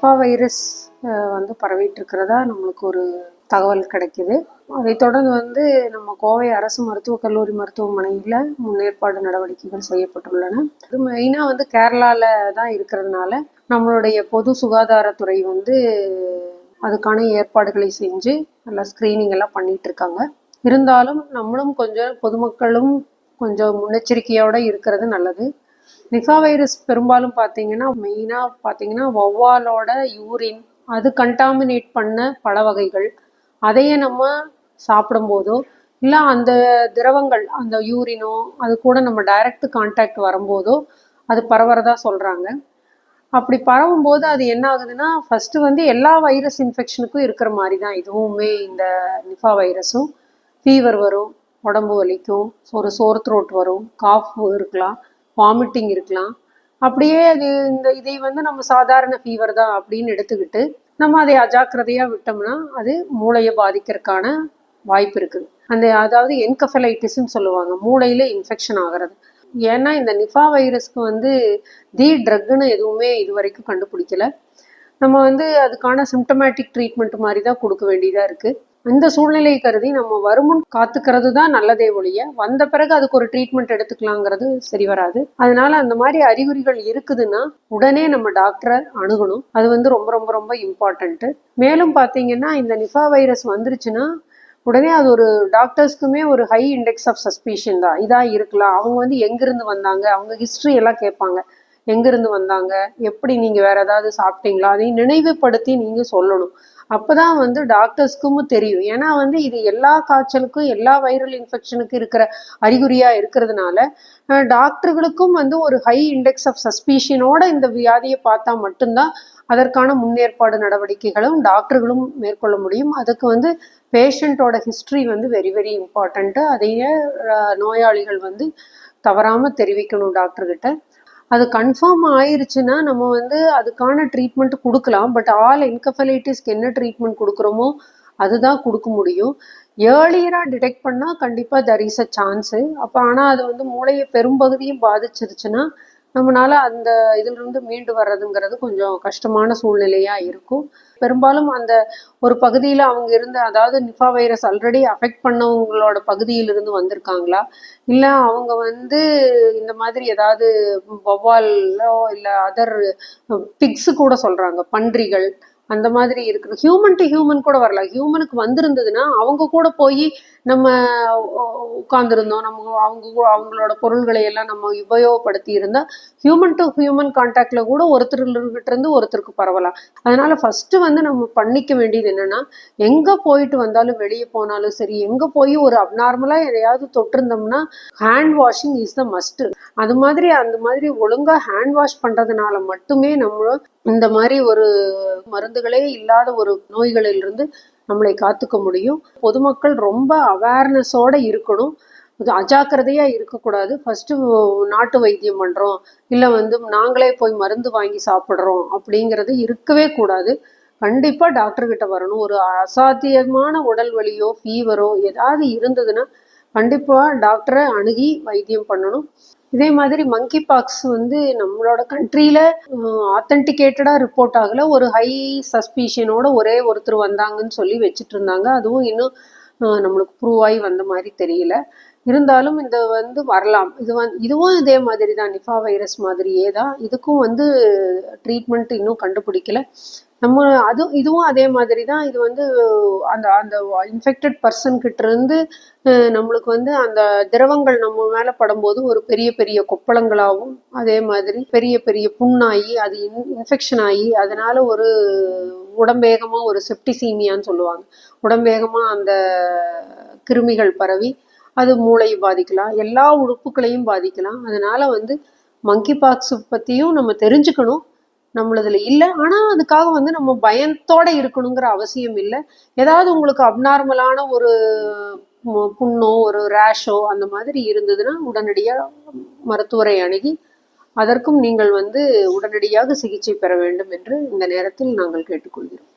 Nipah virus வந்து பரவிட்டு இருக்கிறதா நம்மளுக்கு ஒரு தகவல் கிடைக்கிது. அதை தொடர்ந்து வந்து நம்ம கோவை அரசு மருத்துவக் கல்லூரி மருத்துவமனையில் முன்னேற்பாடு நடவடிக்கைகள் செய்யப்பட்டுள்ளன. இது மெயினாக வந்து கேரளாவில் தான் இருக்கிறதுனால நம்மளுடைய பொது சுகாதாரத்துறை வந்து அதுக்கான ஏற்பாடுகளை செஞ்சு நல்லா ஸ்க்ரீனிங் எல்லாம் பண்ணிட்டு இருக்காங்க இருந்தாலும் நம்மளும் கொஞ்சம் பொதுமக்களும் கொஞ்சம் முன்னெச்சரிக்கையோடு இருக்கிறது நல்லது. நிஃபா வைரஸ் பெரும்பாலும் பார்த்தீங்கன்னா மெயினாக பார்த்தீங்கன்னா வௌவாலோட யூரின் அது கண்டாமினேட் பண்ண பழ வகைகள் அதையே நம்ம சாப்பிடும்போதோ இல்லை அந்த திரவங்கள் அந்த யூரினோ அது கூட நம்ம டைரக்ட் கான்டாக்ட் வரும்போதோ அது பரவறதா சொல்கிறாங்க அப்படி பரவும்போது அது என்ன ஆகுதுன்னா ஃபஸ்ட்டு வந்து எல்லா வைரஸ் இன்ஃபெக்ஷனுக்கும் இருக்கிற மாதிரி தான் இதுவுமே இந்த நிஃபா வைரஸும். ஃபீவர் வரும் உடம்பு வலிக்கும் ஒரு சோர் த்ரோட் வரும் காஃப் இருக்கலாம். வாமிட்டிங் இருக்கலாம். அப்படியே அது இந்த இதை வந்து நம்ம சாதாரண ஃபீவர் தான் அப்படின்னு எடுத்துக்கிட்டு நம்ம அதை அஜாக்கிரதையாக விட்டோம்னா அது மூளையை பாதிக்கிறதுக்கான வாய்ப்பு இருக்குது. அந்த அதாவது என்கஃபலைட்டிஸ்ன்னு சொல்லுவாங்க மூளையில் இன்ஃபெக்ஷன் ஆகிறது. ஏன்னா இந்த நிஃபா வைரஸ்க்கு வந்து தி ட்ரக்குன்னு எதுவுமே இது வரைக்கும் கண்டுபிடிக்கல. நம்ம வந்து அதுக்கான சிம்டமேட்டிக் ட்ரீட்மெண்ட் மாதிரி தான் கொடுக்க வேண்டியதாக இருக்குது இந்த சூழ்நிலையை கருதி நம்ம வருமுன் காத்துக்கிறது தான் நல்லதே ஒழிய வந்த பிறகு அதுக்கு ஒரு ட்ரீட்மெண்ட் எடுத்துக்கலாங்கிறது சரி வராது. அதனால அந்த மாதிரி அறிகுறிகள் இருக்குதுன்னா உடனே நம்ம டாக்டரை அணுகணும். அது வந்து ரொம்ப ரொம்ப ரொம்ப இம்பார்ட்டன்ட்டு மேலும் பார்த்தீங்கன்னா இந்த நிஃபா வைரஸ் வந்துருச்சுன்னா உடனே அது ஒரு டாக்டர்ஸ்க்குமே ஒரு ஹை இண்டெக்ஸ் ஆஃப் சஸ்பீஷன் தான். இதாக இருக்கலாம். அவங்க வந்து எங்கிருந்து வந்தாங்க? அவங்க ஹிஸ்ட்ரி எல்லாம் கேட்பாங்க. எங்கிருந்து வந்தாங்க? எப்படி நீங்கள் வேற ஏதாவது சாப்பிட்டீங்களா? அதையும் நினைவுபடுத்தி நீங்கள் சொல்லணும். அப்போதான் வந்து டாக்டர்ஸ்க்கும் தெரியும். ஏன்னா வந்து இது எல்லா காய்ச்சலுக்கும் எல்லா வைரல் இன்ஃபெக்ஷனுக்கும் இருக்கிற அறிகுறியாக இருக்கிறதுனால டாக்டர்களுக்கும் வந்து ஒரு ஹை இண்டெக்ஸ் ஆஃப் சஸ்பீஷனோட இந்த வியாதியை பார்த்தா மட்டும்தான் அதற்கான முன்னேற்பாடு நடவடிக்கைகளும் டாக்டர்களும் மேற்கொள்ள முடியும். அதுக்கு வந்து பேஷண்ட்டோட ஹிஸ்ட்ரி வந்து வெரி வெரி இம்பார்ட்டண்ட்டு அதையே நோயாளிகள் வந்து தவறாமல் தெரிவிக்கணும் டாக்டர்கிட்ட. அது கன்ஃபார்ம் ஆயிருச்சுன்னா நம்ம வந்து அதுக்கான ட்ரீட்மெண்ட் கொடுக்கலாம். பட் ஆல் என்கஃபலைட்டிஸ்க்கு என்ன ட்ரீட்மெண்ட் கொடுக்குறோமோ அதுதான் கொடுக்க முடியும். ஏர்லியராக டிடெக்ட் பண்ணால் கண்டிப்பாக தர் இஸ் அ சான்ஸு அப்போ ஆனால் அது வந்து மூளையை பெரும்பகுதியும் பாதிச்சிருச்சுன்னா நம்மளால அந்த இதிலிருந்து மீண்டு வர்றதுங்கிறது கொஞ்சம் கஷ்டமான சூழ்நிலையா இருக்கும். பெரும்பாலும் அந்த ஒரு பகுதியில் அவங்க இருந்த அதாவது நிஃபா வைரஸ் ஆல்ரெடி அஃபெக்ட் பண்ணவங்களோட பகுதியிலிருந்து வந்திருக்காங்களா? இல்லை அவங்க வந்து இந்த மாதிரி ஏதாவது வௌவாலோ இல்லை அதர் பிக்ஸு கூட சொல்கிறாங்க பன்றிகள் அந்த மாதிரி இருக்குது ஹியூமன் டு ஹியூமன் கூட வரலாம் ஹியூமனுக்கு வந்திருந்ததுன்னா அவங்க கூட போய் நம்ம உட்கார்ந்துருந்தோம். நம்ம அவங்க அவங்களோட பொருள்களை எல்லாம் நம்ம உபயோகப்படுத்தி இருந்தா ஹியூமன் டு ஹியூமன் கான்டாக்ட்ல கூட ஒருத்தர்கிட்ட இருந்து ஒருத்தருக்கு பரவலாம். அதனால ஃபர்ஸ்ட் வந்து நம்ம பண்ணிக்க வேண்டியது என்னன்னா எங்க போயிட்டு வந்தாலும் வெளியே போனாலும் சரி எங்க போய் ஒரு அப்நார்மலா எதையாவது தொட்டிருந்தோம்னா hand washing is the must அது மாதிரி அந்த மாதிரி ஒழுங்கா ஹேண்ட் வாஷ் பண்றதுனால மட்டுமே நம்ம இந்த மாதிரி ஒரு மருந்துகளே இல்லாத ஒரு நோய்களிலிருந்து நம்மளை காத்துக்க முடியும். பொதுமக்கள் ரொம்ப அவேர்னஸோட இருக்கணும். இது அஜாக்கிரதையா இருக்கக்கூடாது. ஃபர்ஸ்ட் நாட்டு வைத்தியம் பண்றோம். இல்லை வந்து நாங்களே போய் மருந்து வாங்கி சாப்பிட்றோம் அப்படிங்கிறது இருக்கவே கூடாது. கண்டிப்பா டாக்டர் கிட்ட வரணும். ஒரு அசாத்தியமான உடல் வலியோ ஃபீவரோ ஏதாவது இருந்ததுன்னா கண்டிப்பாக டாக்டரை அணுகி வைத்தியம் பண்ணணும். இதே மாதிரி மங்கி பாக்ஸ் வந்து நம்மளோட கண்ட்ரியில் ஆத்தென்டிகேட்டடாக ரிப்போர்ட் ஆகலை. ஒரு ஹை சஸ்பீஷனோட ஒரே ஒருத்தர் வந்தாங்கன்னு சொல்லி வச்சுட்டு இருந்தாங்க அதுவும் இன்னும் நம்மளுக்கு ப்ரூவ் ஆகி வந்த மாதிரி தெரியல. இருந்தாலும் இந்த வந்து வரலாம். இது வந்து இதுவும் இதே மாதிரி தான் நிஃபா வைரஸ் மாதிரியே தான். இதுக்கும் வந்து ட்ரீட்மெண்ட் இன்னும் கண்டுபிடிக்கல. நம்ம அது இதுவும் அதே மாதிரி தான் இது வந்து அந்த அந்த இன்ஃபெக்டட் பர்சன் கிட்ட இருந்து நம்மளுக்கு வந்து அந்த திரவங்கள் நம்ம மேலே படும்போது ஒரு பெரிய பெரிய கொப்பளங்களாகவும் அதே மாதிரி பெரிய பெரிய புண்ணாகி அது இன் இன்ஃபெக்ஷன் ஆகி அதனால ஒரு உடம்பேகமாக ஒரு செப்டிசீமியான்னு சொல்லுவாங்க. உடம்பேகமாக அந்த கிருமிகள் பரவி அது மூளையை பாதிக்கலாம். எல்லா உறுப்புகளையும் பாதிக்கலாம். அதனால வந்து மங்கி பாக்ஸ் பற்றியும் நம்ம தெரிஞ்சுக்கணும். நம்மளதுல இல்லை. ஆனால் அதுக்காக வந்து நம்ம பயத்தோட இருக்கணுங்கிற அவசியம் இல்லை. ஏதாவது உங்களுக்கு அப்நார்மலான ஒரு புண்ணோ ஒரு ரேஷோ அந்த மாதிரி இருந்ததுன்னா உடனடியாக மருத்துவரை அணுகி அதற்கும் நீங்கள் வந்து உடனடியாக சிகிச்சை பெற வேண்டும் என்று இந்த நேரத்தில் நாங்கள் கேட்டுக்கொள்கிறோம்.